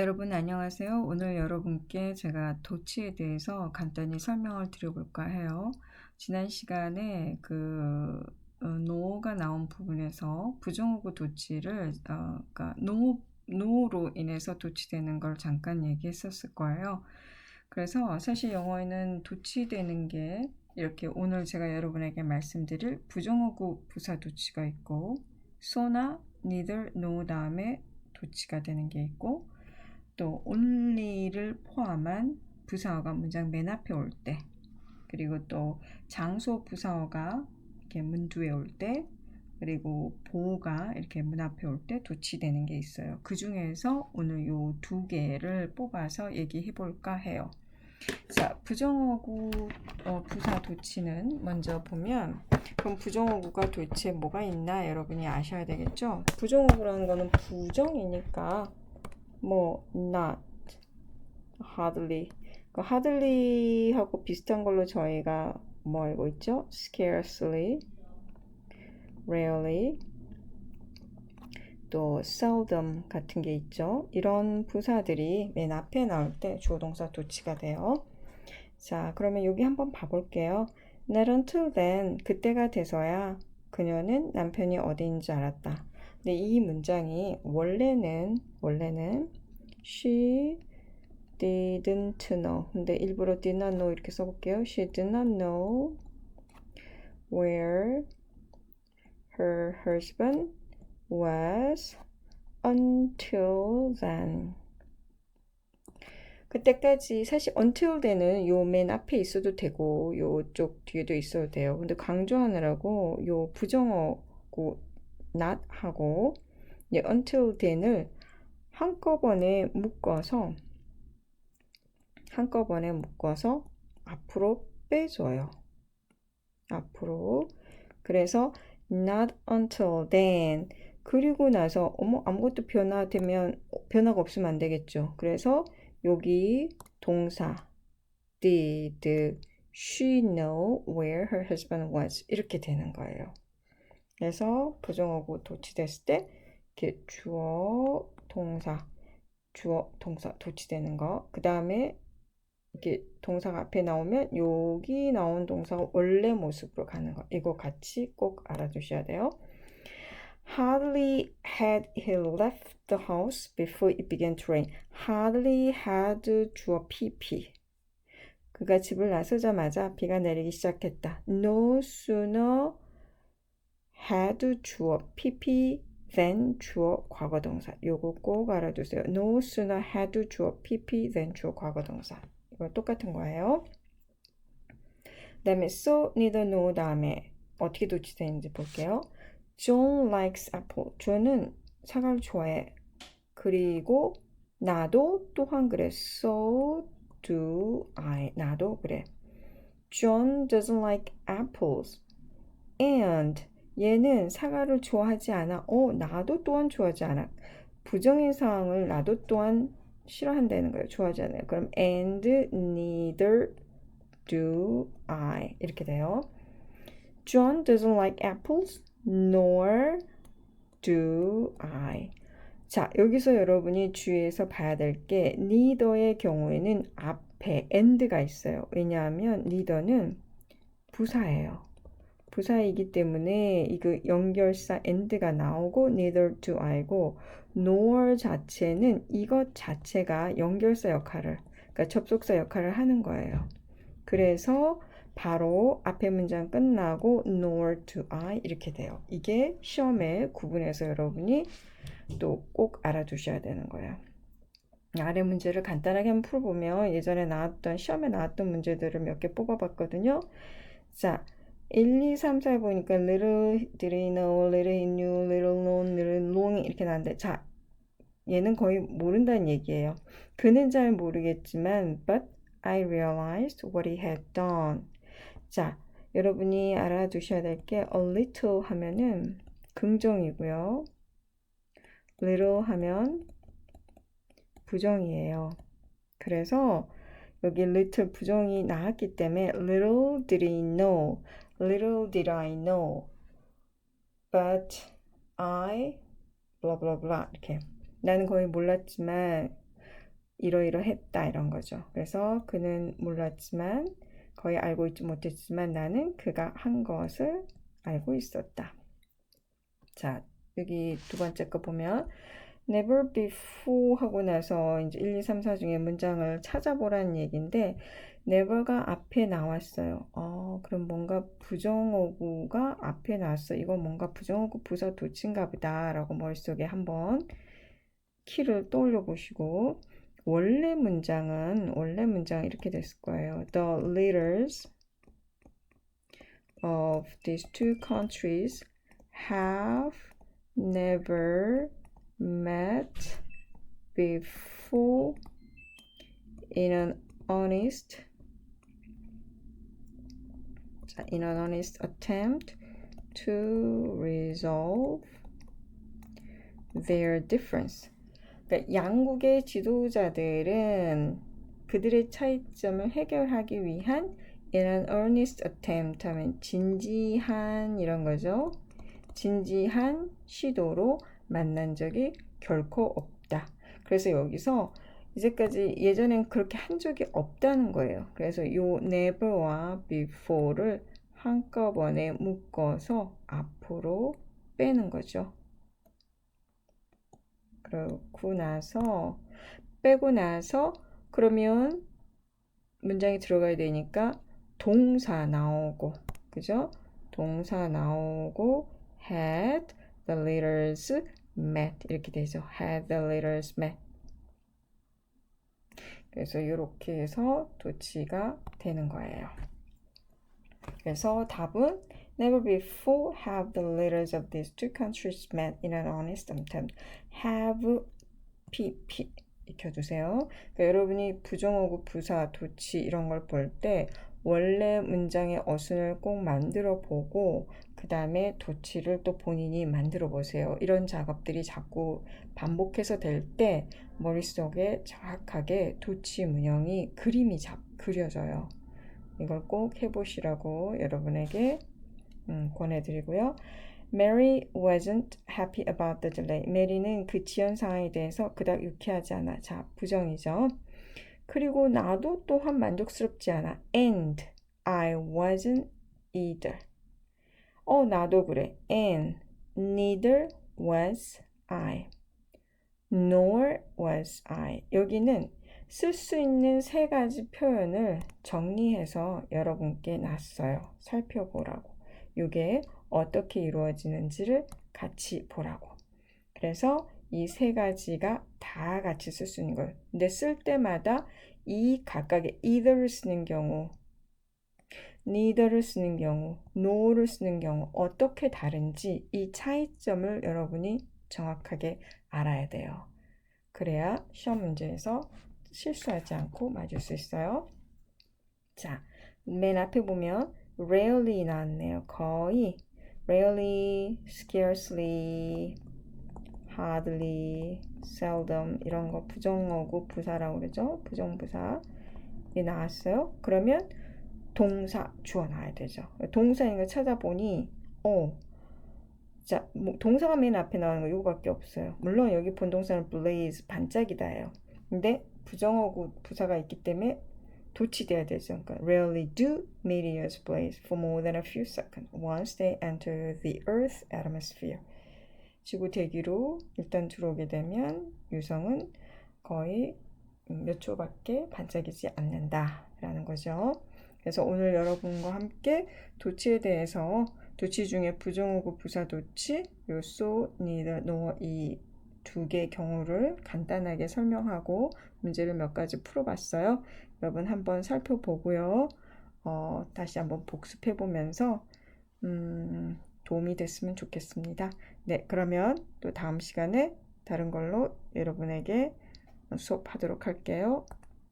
여러분 안녕하세요. 오늘 여러분께 제가 도치에 대해서 간단히 설명을 드려볼까 해요. 지난 시간에 그 어, 노가 나온 부분에서 부정어구 도치를 어, 그러니까 노 노로 인해서 도치되는 걸 잠깐 얘기했었을 거예요. 그래서 사실 영어에는 도치되는 게 이렇게 오늘 제가 여러분에게 말씀드릴 부정어구 부사 도치가 있고 so나 neither, no 다음에 도치가 되는 게 있고 또 only를 포함한 부사어가 문장 맨 앞에 올 때, 그리고 또 장소 부사어가 이렇게 문 뒤에 올 때, 그리고 보호가 이렇게 문 앞에 올 때 도치되는 게 있어요. 그 중에서 오늘 요 두 개를 뽑아서 얘기해 볼까 해요. 자, 부정어구 어, 부사 도치는 먼저 보면 그럼 부정어구가 도대체 뭐가 있나 여러분이 아셔야 되겠죠? 부정어구라는 거는 부정이니까 뭐 not, hardly 그 hardly하고 비슷한 걸로 저희가 뭐 알고 있죠? scarcely, rarely 또 seldom 같은 게 있죠. 이런 부사들이 맨 앞에 나올 때 주어 동사 도치가 돼요. 자, 그러면 여기 한번 봐 볼게요. Not until then, 그때가 돼서야 그녀는 남편이 어디인지 알았다. 근데 이 문장이 원래는 원래는 she didn't know. 근데 일부러 did not know 이렇게 써볼게요. She did not know where her husband was until then. 그때까지 사실 until then은 요 맨 앞에 있어도 되고 요쪽 뒤에도 있어도 돼요. 근데 강조하느라고 요 부정어고 not 하고 이제 until then을 한꺼번에 묶어서 한꺼번에 묶어서 앞으로 빼줘요. 앞으로. 그래서 not until then 그리고 나서 어머 아무것도 변화되면 변화가 없으면 안 되겠죠. 그래서 여기 동사 did she know where her husband was 이렇게 되는 거예요. 그래서 부정어구 도치됐을 때 이렇게 주어 동사 주어 동사 도치되는 거. 그 다음에 이렇게 동사가 앞에 나오면 여기 나온 동사가 원래 모습으로 가는 거. 이거 같이 꼭 알아두셔야 돼요. Hardly had he left the house before it began to rain. Hardly had 주어 PP. 그가 집을 나서자마자 비가 내리기 시작했다. No sooner had 주어 PP than 주어 과거동사. 요거 꼭 알아두세요. No sooner had 주어 PP than 주어 과거동사. 이거 똑같은 거예요. 그 다음에 so, neither, no 다음에 어떻게 도치되는지 볼게요. John likes apple. 존은 사과를 좋아해. 그리고 나도 또한 그래. So do I. 나도 그래. John doesn't like apples. And 얘는 사과를 좋아하지 않아. 어, 나도 또한 좋아하지 않아. 부정의 상황을 나도 또한 싫어한다는 거예요. 좋아하지 않아요. 그럼 and neither do I 이렇게 돼요. John doesn't like apples, nor do I. 자, 여기서 여러분이 주의해서 봐야 될 게 neither의 경우에는 앞에 and가 있어요. 왜냐하면 neither는 부사예요. 부사이기 때문에 이거 연결사 and가 나오고 neither do I고 nor 자체는 이것 자체가 연결사 역할을 그러니까 접속사 역할을 하는 거예요. 그래서 바로 앞에 문장 끝나고 nor do I 이렇게 돼요. 이게 시험에 구분해서 여러분이 또 꼭 알아두셔야 되는 거예요. 아래 문제를 간단하게 한번 풀어보면 예전에 나왔던 시험에 나왔던 문제들을 몇 개 뽑아봤거든요. 자, 1, 2, 3, 4 보니까 little did he know, little he knew, little known, little long 이렇게 나는데 자 얘는 거의 모른다는 얘기예요. 그는 잘 모르겠지만 but I realized what he had done. 자 여러분이 알아두셔야 될 게 a little 하면은 긍정이고요. little 하면 부정이에요. 그래서 여기 little 부정이 나왔기 때문에 little did he know, little did I know, but I blah blah blah 이렇게 나는 거의 몰랐지만 이러이러했다 이런 거죠. 그래서 그는 몰랐지만 거의 알고 있지 못했지만 나는 그가 한 것을 알고 있었다. 자, 여기 두 번째 거 보면 never before 하고 나서 이제 1, 2, 3, 4 중에 문장을 찾아보라는 얘기인데 never가 앞에 나왔어요. 어, 그럼 뭔가 부정어구가 앞에 나왔어. 이거 뭔가 부정어구 부사 도치인가 보다라고 머릿속에 한번 키를 떠올려 보시고 원래 문장은 원래 문장 이렇게 됐을 거예요. The leaders of these two countries have never met before in an honest 자, in an honest attempt to resolve their difference. 그러니까 양국의 지도자들은 그들의 차이점을 해결하기 위한 in an earnest attempt 하면 진지한 이런 거죠. 진지한 시도로 만난 적이 결코 없다. 그래서 여기서 이제까지 예전엔 그렇게 한 적이 없다는 거예요. 그래서 요 never와 before를 한꺼번에 묶어서 앞으로 빼는 거죠. 그러고 나서 빼고 나서 그러면 문장이 들어가야 되니까 동사 나오고 그죠? 동사 나오고 had the leaders met 이렇게 되죠. had the leaders met 그래서 이렇게 해서 도치가 되는 거예요. 그래서 답은 Never before have the leaders of these two countries met in an honest attempt. Have pp 익혀두세요. 그러니까 여러분이 부정어구, 부사, 도치 이런 걸 볼 때 원래 문장의 어순을 꼭 만들어 보고 그 다음에 도치를 또 본인이 만들어 보세요. 이런 작업들이 자꾸 반복해서 될 때 머릿속에 정확하게 도치 문형이 그림이 잡, 그려져요. 이걸 꼭 해보시라고 여러분에게 음, 권해드리고요. Mary wasn't happy about the delay. 메리는 그 지연 상황에 대해서 그닥 유쾌하지 않아. 자, 부정이죠. 그리고 나도 또한 만족스럽지 않아. And I wasn't either. 어, 나도 그래. And neither was I. Nor was I. 여기는 쓸 수 있는 세 가지 표현을 정리해서 여러분께 놨어요. 살펴보라고. 이게 어떻게 이루어지는지를 같이 보라고. 그래서 이 세 가지가 다 같이 쓸 수 있는 거예요. 근데 쓸 때마다 이 각각의 either를 쓰는 경우, neither를 쓰는 경우, no를 쓰는 경우 어떻게 다른지 이 차이점을 여러분이 정확하게 알아야 돼요. 그래야 시험 문제에서 실수하지 않고 맞을 수 있어요. 자, 맨 앞에 보면 rarely 나왔네요. 거의 rarely, scarcely, hardly, seldom 이런 거 부정어구 부사라고 그러죠. 부정부사 이 나왔어요. 그러면 동사 주어 놔야 되죠. 동사인 걸 찾아보니 어 자, 뭐 동사가 맨 앞에 나오는 거 이거밖에 없어요. 물론 여기 본동사는 blaze 반짝이다예요. 근데 부정어구 부사가 있기 때문에 도치돼야 되죠. 그러니까 rarely do meteors blaze for more than a few seconds once they enter the Earth atmosphere. 지구 대기로 일단 들어오게 되면 유성은 거의 몇 초밖에 반짝이지 않는다라는 거죠. 그래서 오늘 여러분과 함께 도치에 대해서 도치 중에 부정어구 부사 도치, 요소, 니더, 노, 이 두 개의 경우를 간단하게 설명하고 문제를 몇 가지 풀어봤어요. 여러분 한번 살펴보고요. 어, 다시 한번 복습해 보면서 음, 도움이 됐으면 좋겠습니다. 네, 그러면 또 다음 시간에 다른 걸로 여러분에게 수업하도록 할게요.